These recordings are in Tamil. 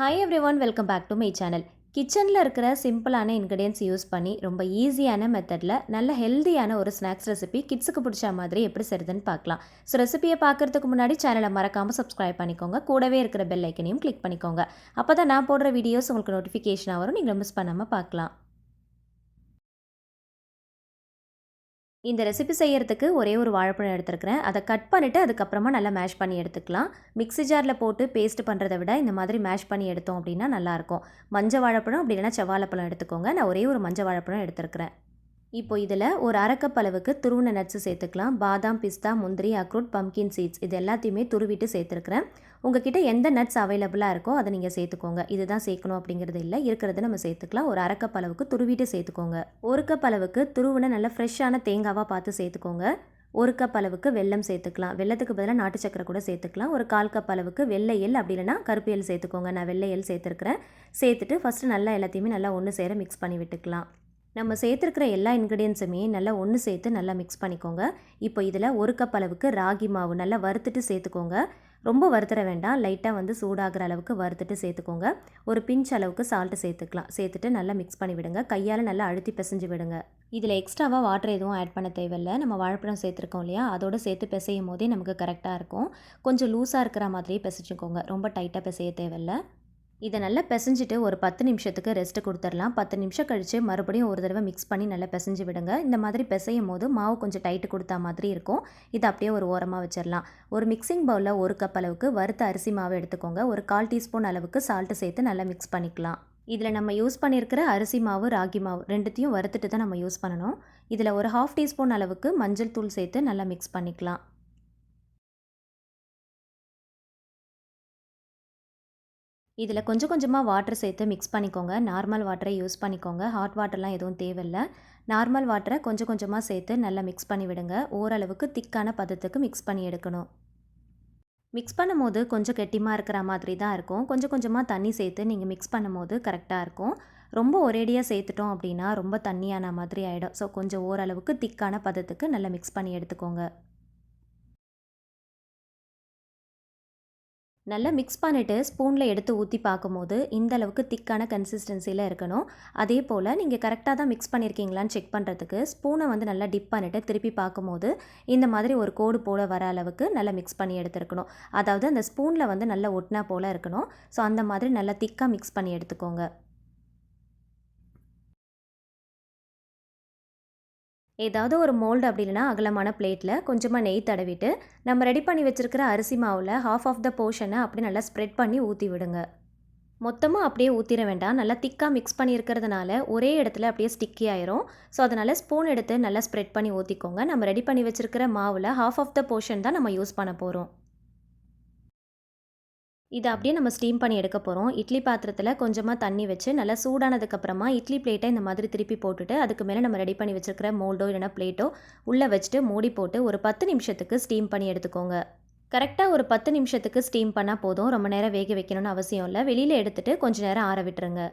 Hi everyone welcome back to my channel கிச்சனில் இருக்கிற சிம்பிளான இன்க்ரீடியன்ஸ் யூஸ் பண்ணி ரொம்ப ஈஸியான மெத்தடில் நல்ல ஹெல்தியான ஒரு ஸ்நாக்ஸ் ரெசிபி கிட்ஸுக்கு பிடிச்ச மாதிரி எப்படி செய்யுதுன்னு பார்க்கலாம். ஸோ ரெசிபியை பார்க்குறதுக்கு முன்னாடி சேனலை மறக்காமல் சப்ஸ்கிரைப் பண்ணிக்கோங்க. கூடவே இருக்கிற பெல் ஐக்கனையும் கிளிக் பண்ணிக்கோங்க. அப்போ தான் நான் போடுற வீடியோஸ் உங்களுக்கு நோட்டிஃபிகேஷனாக வரும். நீங்கள் மிஸ் பண்ணாமல் பார்க்கலாம். இந்த ரெசிபி செய்கிறதுக்கு ஒரே ஒரு வாழைப்பழம் எடுத்துருக்கிறேன். அதை கட் பண்ணிவிட்டு அதுக்கப்புறமா நல்லா மேஷ் பண்ணி எடுத்துக்கலாம். மிக்ஸி ஜாரில் போட்டு பேஸ்ட் பண்ணுறதை விட இந்த மாதிரி மேஷ் பண்ணி எடுத்தோம் அப்படின்னா நல்லாயிருக்கும் மஞ்சள் வாழைப்பழம் அப்படி இல்லைன்னா செவ்வாழைப்பழம் எடுத்துக்கோங்க. நான் ஒரே ஒரு மஞ்சள் வாழைப்பழம் எடுத்துருக்கிறேன். இப்போ இதில் ஒரு அரைக்கப் அளவுக்கு துருவின நட்ஸு சேர்த்துக்கலாம். பாதாம் பிஸ்தா முந்திரி அக்ரூட் பம்கின் சீட்ஸ் இது எல்லாத்தையுமே துருவிட்டு சேர்த்துருக்குறேன். உங்ககிட்ட எந்த நட்ஸ் அவைலபிளாக இருக்கோ அதை நீங்கள் சேர்த்துக்கோங்க. இதுதான் சேர்க்கணும் அப்படிங்கிறது இல்லை. இருக்கிறத நம்ம சேர்த்துக்கலாம். ஒரு அரைக்கப் அளவுக்கு துருவிட்டு சேர்த்துக்கோங்க. ஒரு கப் அளவுக்கு துருவுன நல்ல ஃப்ரெஷ்ஷான தேங்காவாக பார்த்து சேர்த்துக்கோங்க. ஒரு கப் அளவுக்கு வெல்லம் சேர்த்துக்கலாம். வெள்ளத்துக்கு பதிலாக நாட்டு சக்கரை கூட சேர்த்துக்கலாம். ஒரு கால் கப் அளவுக்கு வெள்ளையல் அப்படி இல்லைனா கருப்பியல் சேர்த்துக்கோங்க. நான் வெள்ளையல் சேர்த்துருக்கிறேன். சேர்த்துட்டு ஃபஸ்ட்டு நல்லா எல்லாத்தையுமே நல்லா ஒன்று சேர மிக்ஸ் பண்ணி விட்டுக்கலாம். நம்ம சேர்த்துருக்கிற எல்லா இன்க்ரீடியன்ஸுமே நல்லா ஒன்று சேர்த்து நல்லா மிக்ஸ் பண்ணிக்கோங்க. இப்போ இதில் ஒரு கப் அளவுக்கு ராகி மாவு நல்லா வறுத்துட்டு சேர்த்துக்கோங்க. ரொம்ப வறுத்துற வேண்டாம். லைட்டாக வந்து சூடாகிற அளவுக்கு வறுத்துட்டு சேர்த்துக்கோங்க ஒரு பிஞ்ச் அளவுக்கு சால்ட்டு சேர்த்துக்கலாம் சேர்த்துட்டு நல்லா மிக்ஸ் பண்ணி விடுங்க. கையால் நல்லா அழுத்தி பிசைஞ்சு விடுங்க. இதில் எக்ஸ்ட்ராவாக வாட்டர் எதுவும் ஆட் பண்ண தேவையில்லை. நம்ம வாழைப்பழம் சேர்த்துருக்கோம் இல்லையா? அதோடு சேர்த்து பிசையும் போதே நமக்கு கரெக்டாக இருக்கும். கொஞ்சம் லூஸாக இருக்கிற மாதிரியே பிசைச்சுக்கோங்க. ரொம்ப டைட்டாக பிசைய தேவையில்லை. இதை நல்லா பிசைஞ்சிட்டு ஒரு பத்து நிமிஷத்துக்கு ரெஸ்ட்டு கொடுத்துடலாம். பத்து நிமிஷம் கழித்து மறுபடியும் ஒரு தடவை மிக்ஸ் பண்ணி நல்லா பிசைஞ்சு விடுங்க. இந்த மாதிரி பிசையும் போது மாவு கொஞ்சம் டைட்டு கொடுத்தா மாதிரி இருக்கும். இதை அப்படியே ஒரு ஓரமாக வச்சிடலாம். ஒரு மிக்சிங் பவுலில் ஒரு கப் அளவுக்கு வறுத்த அரிசி மாவு எடுத்துக்கோங்க. ஒரு கால் டீஸ்பூன் அளவுக்கு சால்ட்டு சேர்த்து நல்லா மிக்ஸ் பண்ணிக்கலாம். இதில் நம்ம யூஸ் பண்ணியிருக்கிற அரிசி மாவு ராகி மாவு ரெண்டுத்தையும் வறுத்துட்டு தான் நம்ம யூஸ் பண்ணணும். இதில் ஒரு ஹாஃப் டீஸ்பூன் அளவுக்கு மஞ்சள் தூள் சேர்த்து நல்லா மிக்ஸ் பண்ணிக்கலாம். இதில் கொஞ்சம் கொஞ்சமாக வாட்டர் சேர்த்து மிக்ஸ் பண்ணிக்கோங்க. நார்மல் வாட்டரை யூஸ் பண்ணிக்கோங்க. ஹாட் வாட்டர்லாம் எதுவும் தேவையில்லை. நார்மல் வாட்டரை கொஞ்சம் கொஞ்சமாக சேர்த்து நல்லா மிக்ஸ் பண்ணி விடுங்க. ஓரளவுக்கு திக்கான பதத்துக்கு மிக்ஸ் பண்ணி எடுக்கணும். மிக்ஸ் பண்ணும் போது கொஞ்சம் கெட்டிமாக இருக்கிற மாதிரி தான் இருக்கும். கொஞ்சம் கொஞ்சமாக தண்ணி சேர்த்து நீங்கள் மிக்ஸ் பண்ணும் போது கரெக்டாக இருக்கும். ரொம்ப ஒரேடியாக சேர்த்துட்டோம் அப்படின்னா ரொம்ப தண்ணியான மாதிரி ஆகிடும் ஸோ கொஞ்சம் ஓரளவுக்கு திக்கான பதத்துக்கு நல்லா மிக்ஸ் பண்ணி எடுத்துக்கோங்க. நல்லா மிக்ஸ் பண்ணிவிட்டு ஸ்பூனில் எடுத்து ஊற்றி பார்க்கும்போது இந்த அளவுக்கு திக்கான கன்சிஸ்டன்சியில் இருக்கணும். அதே போல் நீங்கள் கரெக்டாக தான் மிக்ஸ் பண்ணியிருக்கீங்களான்னு செக் பண்ணுறதுக்கு ஸ்பூனை வந்து நல்லா டிப் பண்ணிவிட்டு திருப்பி பார்க்கும்போது இந்த மாதிரி ஒரு கோடு போல் வர அளவுக்கு நல்லா மிக்ஸ் பண்ணி எடுத்துருக்கணும். அதாவது அந்த ஸ்பூனில் வந்து நல்லா ஒட்டினா போல் இருக்கணும். ஸோ அந்த மாதிரி நல்லா திக்காக மிக்ஸ் பண்ணி எடுத்துக்கோங்க. ஏதாவது ஒரு மோல்டு அப்படி இல்லைனா அகலமான பிளேட்டில் கொஞ்சமாக நெய் தடவிட்டு நம்ம ரெடி பண்ணி வச்சுருக்கிற அரிசி மாவில் ஹாஃப் ஆஃப் த போர்ஷனை அப்படி நல்லா ஸ்ப்ரெட் பண்ணி ஊற்றி விடுங்க. மொத்தமாக அப்படியே ஊற்றிட வேண்டாம். நல்லா திக்காக மிக்ஸ் பண்ணியிருக்கிறதுனால ஒரே இடத்துல அப்படியே ஸ்டிக்கி ஆயிரும். ஸோ அதனால் ஸ்பூன் எடுத்து நல்லா ஸ்ப்ரெட் பண்ணி ஊற்றிக்கோங்க நம்ம ரெடி பண்ணி வச்சுருக்கிற மாவில் ஹாஃப் ஆஃப் த போர்ஷன் தான் நம்ம யூஸ் பண்ண போகிறோம் இதை அப்படியே நம்ம ஸ்டீம் பண்ணி எடுக்க போகிறோம் இட்லி பாத்திரத்தில் கொஞ்சமாக தண்ணி வச்சு நல்லா சூடானதுக்கப்புறமா இட்லி பிளேட்டை இந்த மாதிரி திருப்பி போட்டுட்டு அதுக்கு மேலே நம்ம ரெடி பண்ணி வச்சுருக்கிற மோல்டோ இல்லைனா பிளேட்டோ உள்ளே வச்சுட்டு மூடி போட்டு ஒரு பத்து நிமிஷத்துக்கு ஸ்டீம் பண்ணி எடுத்துக்கோங்க. கரெக்டாக ஒரு பத்து நிமிஷத்துக்கு ஸ்டீம் பண்ணால் போதும். ரொம்ப நேரம் வேக வைக்கணும்னு அவசியம் இல்லை. வெளியில் எடுத்துகிட்டு கொஞ்சம் நேரம் ஆற விட்டுருங்க.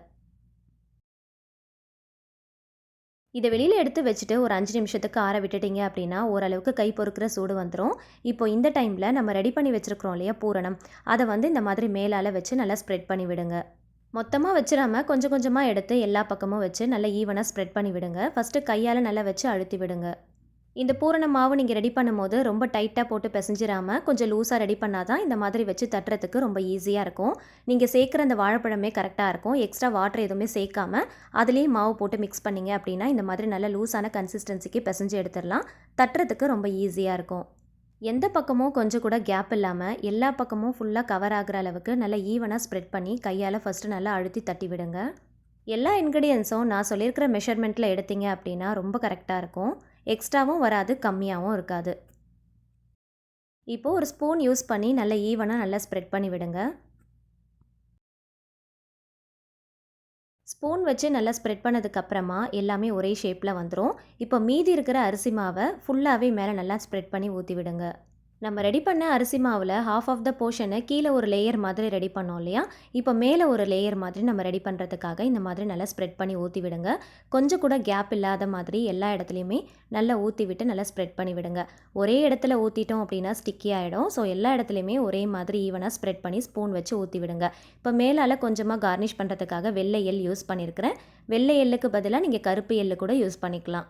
இதை வெளியில் எடுத்து வச்சுட்டு ஒரு அஞ்சு நிமிஷத்துக்கு ஆற விட்டுட்டிங்க அப்படின்னா ஓரளவுக்கு கை பொறுக்கிற சூடு வந்துடும் இப்போ இந்த டைமில் நம்ம ரெடி பண்ணி வச்சுருக்கிறோம் இல்லையா பூரணம். அதை வந்து இந்த மாதிரி மேலால் வச்சு நல்லா ஸ்ப்ரெட் பண்ணி விடுங்க. மொத்தமாக வச்சிடாம கொஞ்சம் கொஞ்சமாக எடுத்து எல்லா பக்கமும் வச்சு நல்லா ஈவனாக ஸ்ப்ரெட் பண்ணி விடுங்க. ஃபஸ்ட்டு கையால் நல்லா வச்சு அழுத்தி விடுங்க. இந்த பூரண மாவு நீங்கள் ரெடி பண்ணும்போது ரொம்ப டைட்டாக போட்டு பிசைஞ்சிடாமல் கொஞ்சம் லூஸாக ரெடி பண்ணால் தான் இந்த மாதிரி வச்சு தட்டுறதுக்கு ரொம்ப ஈஸியாக இருக்கும். நீங்கள் சேர்க்குற அந்த வாழைப்பழமே கரெக்டாக இருக்கும். எக்ஸ்ட்ரா வாட்டர் எதுவுமே சேர்க்காமல் அதுலேயும் மாவு போட்டு மிக்ஸ் பண்ணிங்க அப்படின்னா இந்த மாதிரி நல்ல லூஸான கன்சிஸ்டன்சிக்கு பிசைஞ்சு எடுத்துடலாம். தட்டுறதுக்கு ரொம்ப ஈஸியாக இருக்கும். எந்த பக்கமும் கொஞ்சம் கூட கேப் இல்லாமல் எல்லா பக்கமும் ஃபுல்லாக கவர் ஆகிற அளவுக்கு நல்லா ஈவனாக ஸ்ப்ரெட் பண்ணி கையால் ஃபஸ்ட்டு நல்லா அழுத்தி தட்டி விடுங்க. எல்லா இன்க்ரீடியன்ஸும் நான் சொல்லியிருக்கிற மெஷர்மெண்ட்டில் எடுத்தீங்க அப்படின்னா ரொம்ப கரெக்டாக இருக்கும். எக்ஸ்ட்ராவும் வராது கம்மியாகவும் இருக்காது. இப்போது ஒரு ஸ்பூன் யூஸ் பண்ணி நல்லா ஈவனாக நல்லா ஸ்ப்ரெட் பண்ணி விடுங்க. ஸ்பூன் வச்சு நல்லா ஸ்ப்ரெட் பண்ணதுக்கப்புறமா எல்லாமே ஒரே ஷேப்பில் வந்துடும் இப்போ மீதி இருக்கிற அரிசி மாவை ஃபுல்லாகவே மேலே நல்லா ஸ்ப்ரெட் பண்ணி ஊற்றி விடுங்க. நம்ம ரெடி பண்ண அரிசி மாவில் ஹாஃப் ஆஃப் த போர்ஷனை கீழே ஒரு லேயர் மாதிரி ரெடி பண்ணோம் இல்லையா? இப்போ மேலே ஒரு லேயர் மாதிரி நம்ம ரெடி பண்ணுறதுக்காக இந்த மாதிரி நல்லா ஸ்ப்ரெட் பண்ணி ஊற்றி விடுங்க. கொஞ்சம் கூட கேப் இல்லாத மாதிரி எல்லா இடத்துலையுமே நல்லா ஊற்றி விட்டு நல்லா ஸ்ப்ரெட் பண்ணி விடுங்க. ஒரே இடத்துல ஊற்றிட்டோம் அப்படின்னா ஸ்டிக்கி ஆகிடும் ஸோ எல்லா இடத்துலையுமே ஒரே மாதிரி ஈவனாக ஸ்ப்ரெட் பண்ணி ஸ்பூன் வச்சு ஊற்றி விடுங்க. இப்போ மேலால் கொஞ்சமாக கார்னிஷ் பண்ணுறதுக்காக வெள்ளை எள் யூஸ் பண்ணியிருக்கிறேன் வெள்ளை எள்ளுக்கு பதிலாக நீங்கள் கருப்பு எள்ளு கூட யூஸ் பண்ணிக்கலாம்.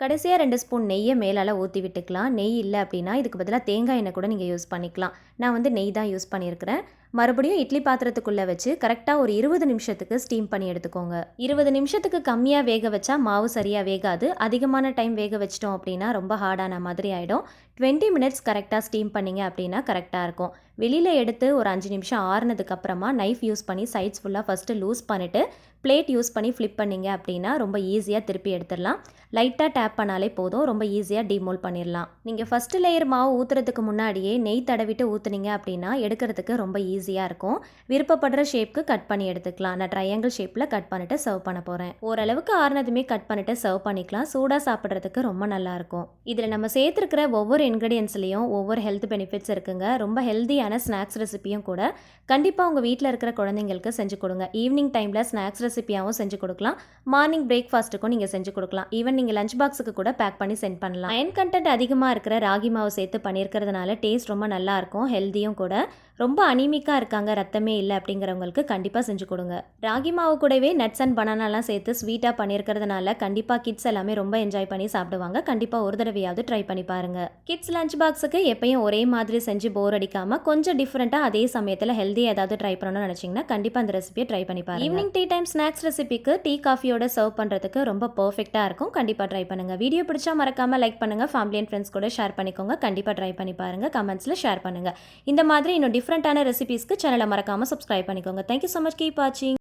கடைசியாக ரெண்டு ஸ்பூன் நெய்யை மேலால் ஊற்றி விட்டுக்கலாம். நெய் இல்லை அப்படின்னா இதுக்கு பதிலாக தேங்காய் எண்ணெய் கூட நீங்கள் யூஸ் பண்ணிக்கலாம். நான் வந்து நெய் தான் யூஸ் பண்ணியிருக்கிறேன். மறுபடியும் இட்லி பாத்திரத்துக்குள்ளே வச்சு கரெக்டாக ஒரு இருபது நிமிஷத்துக்கு ஸ்டீம் பண்ணி எடுத்துக்கோங்க. இருபது நிமிஷத்துக்கு கம்மியாக வேக வச்சா மாவு சரியாக வேகாது. அதிகமான டைம் வேக வச்சிட்டோம் அப்படின்னா ரொம்ப ஹார்டான மாதிரி ஆகிடும் டுவெண்ட்டி மினிட்ஸ் கரெக்டாக ஸ்டீம் பண்ணிங்க அப்படின்னா கரெக்டாக இருக்கும். வெளியில் எடுத்து ஒரு அஞ்சு நிமிஷம் ஆறுனதுக்கு அப்புறமா நைஃப் யூஸ் பண்ணி சைட்ஸ் ஃபுல்லாக ஃபஸ்ட்டு லூஸ் பண்ணிவிட்டு பிளேட் யூஸ் பண்ணி ஃப்ளிப் பண்ணிங்க அப்படின்னா ரொம்ப ஈஸியாக திருப்பி எடுத்துடலாம். லைட்டாக டேப் பண்ணாலே போதும். ரொம்ப ஈஸியாக டிமோல் பண்ணிடலாம். நீங்கள் ஃபஸ்ட்டு லேயர் மாவு ஊற்றுறதுக்கு முன்னாடியே நெய் தடவிட்டு ஊற்றுனீங்க அப்படின்னா எடுக்கிறதுக்கு ரொம்ப ஈஸி ஈஸியாக இருக்கும். விருப்பப்படுற ஷேப்க்கு கட் பண்ணி எடுத்துக்கலாம். நான் ட்ரையாங்கிள் ஷேப்பில் கட் பண்ணிவிட்டு சர்வ் பண்ண போகிறேன் ஓரளவுக்கு ஆறுனதுமே கட் பண்ணிவிட்டு சர்வ் பண்ணிக்கலாம். சூடாக சாப்பிட்றதுக்கு ரொம்ப நல்லாயிருக்கும் இதில் நம்ம சேர்த்துருக்கிற ஒவ்வொரு இன்க்ரீடியன்ஸ்லேயும் ஒவ்வொரு ஹெல்த் பெனிஃபிட்ஸ் இருக்குங்க. ரொம்ப ஹெல்த்தியான ஸ்நாக்ஸ் ரெசிப்பியும் கூட கண்டிப்பாக உங்கள் வீட்டில் இருக்கிற குழந்தைங்களுக்கு செஞ்சு கொடுங்க. ஈவினிங் டைமில் ஸ்நாக்ஸ் ரெசிப்பியாகவும் செஞ்சு கொடுக்கலாம். மார்னிங் பிரேக்ஃபாஸ்ட்டுக்கும் நீங்கள் செஞ்சு கொடுக்கலாம். ஈவன் நீங்கள் லஞ்ச் பாக்ஸுக்கு கூட பேக் பண்ணி சென்ட் பண்ணலாம். அயன் கண்டென்ட் அதிகமாக இருக்கிற ராகி மாவு சேர்த்து பண்ணியிருக்கிறதுனால டேஸ்ட் ரொம்ப நல்லாயிருக்கும் ஹெல்த்தியும் கூட. ரொம்ப அனிமிக்காக இருக்காங்க ரத்தமே இல்லை அப்படிங்கிறவங்களுக்கு கண்டிப்பாக செஞ்சு கொடுங்க. ராகி மாவு கூடவே நட்ஸ் அண்ட் பனானாலாம் சேர்த்து ஸ்வீட்டாக பண்ணியிருக்கிறதுனால கண்டிப்பாக கிட்ஸ் எல்லாமே ரொம்ப என்ஜாய் பண்ணி சாப்பிடுவாங்க. கண்டிப்பாக ஒரு தடவையாவது ட்ரை பண்ணி பாருங்க. கிட்ஸ் லஞ்ச் பாக்ஸுக்கு எப்பயும் ஒரே மாதிரி செஞ்சு போர் அடிக்காமல் கொஞ்சம் டிஃப்ரெண்ட்டாக அதே சமயத்தில் ஹெல்தி ஏதாவது ட்ரை பண்ணணும்னு நினச்சிங்கன்னா கண்டிப்பாக அந்த ரெசிபியை ட்ரை பண்ணி பாருங்க. ஈவினிங் டீ டைம் ஸ்நாக்ஸ் ரெசிபிக்கு டீ காஃபியோட சர்வ் பண்ணுறதுக்கு ரொம்ப பர்ஃபெக்டாக இருக்கும். கண்டிப்பாக ட்ரை பண்ணுங்க. வீடியோ பிடிச்சா மறக்காமல் லைக் பண்ணுங்க. ஃபேமிலி அண்ட் ஃப்ரெண்ட்ஸ் கூட ஷேர் பண்ணிக்கோங்க. கண்டிப்பாக ட்ரை பண்ணி பாருங்க. கமெண்ட்ஸில் ஷேர் பண்ணுங்க. இந்த மாதிரி இன்னும் டிஃப்ரெண்ட்டான ரெசிபீஸ்க்கு சேனலை மறக்காமல் சப்ஸ்கிரைப் பண்ணிக்கோங்க தேங்க்யூ ஸோ மச் கீப் வாட்சிங்